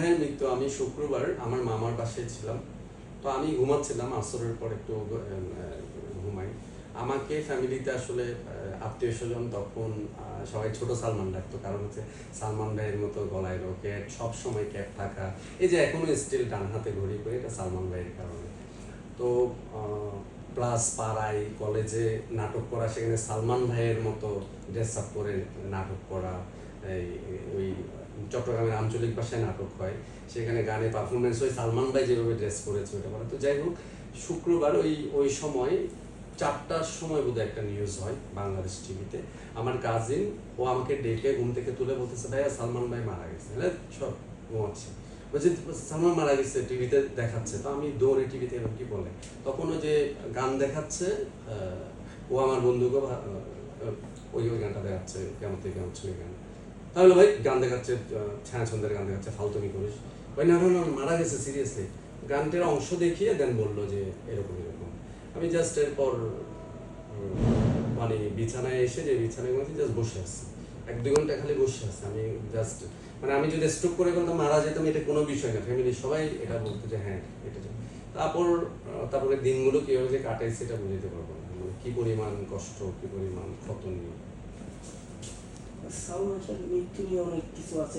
হ্যাঁ মৃত্যু আমি শুক্রবার আমার মামার বাসায় ছিলাম। তো আমি ঘুমাচ্ছিলাম, আসরের পর একটু ঘুমাই। আমাকে ফ্যামিলিতে আসলে আত্মীয় স্বজন তখন সবাই ছোট সালমান ডাকতো কারণ হচ্ছে সালমান ভাইয়ের মতো গলায় রকেট সব সময় ক্যাপ থাকা। এই যে এখনও স্টিল ডান হাতে ঘড়ি করে এটা সালমান ভাইয়ের কারণে। তো প্লাস পাড়ায় কলেজে নাটক করা, সেখানে সালমান ভাইয়ের মতো ড্রেস আপ করে নাটক করা, এই, ওই চট্টগ্রামের আঞ্চলিক ভাষায় নাটক হয়, সেখানে গানে পারফরমেন্স হয়, সালমান ভাই যেভাবে ড্রেস করেছে ওটা বলে। তো যাই হোক, শুক্রবার ওই ওই সময় চারটার সময় বোধহয় একটা নিউজ হয় বাংলাদেশ টিভিতে আমার কাজিন ও আমাকে ডেকে ঘুম থেকে তুলে বলতেছে, ভাইয়া, সালমান ভাই মারা গেছে। হ্যাঁ সব ঘুমাচ্ছে। বলছে, সালমান মারা গেছে টিভিতে দেখাচ্ছে। তো আমি দৌড়ে টিভিতে এরকম কি বলে? তখন ওই যে গান দেখাচ্ছে ও আমার বন্ধুকে ওই ওই গানটা দেখাচ্ছে, কেমন থেকে গান তাহলে ভাই গান দেখাচ্ছে ছায়া ছন্দের গান দেখাচ্ছে ফালতুমি করিস। ভাই না না মারা গেছে সিরিয়াসলি গানটির অংশ দেখিয়ে দেন বলল যে এরকম এরকম। আমি জাস্ট এরপর মানে বিছানায় এসে যে বিছানায় ঘুমাচ্ছি জাস্ট বসে আসছি। এক, দুই ঘণ্টা খালি বসে আসছি। আমি জাস্ট মানে আমি যদি স্ট্রোক করে ফেলতাম মারা যেতাম, এটা কোনো বিষয় না। ফ্যামিলি সবাই এটা বলতো যে হ্যাঁ এটা তারপর তারপরে দিনগুলো কীভাবে যে কাটাই সেটা বুঝতে পারব না। মানে কি পরিমাণ কষ্ট, কি পরিমাণ ক্ষত নিয়ে সালমান শাহের মৃত্যু নিয়ে অনেক কিছু আছে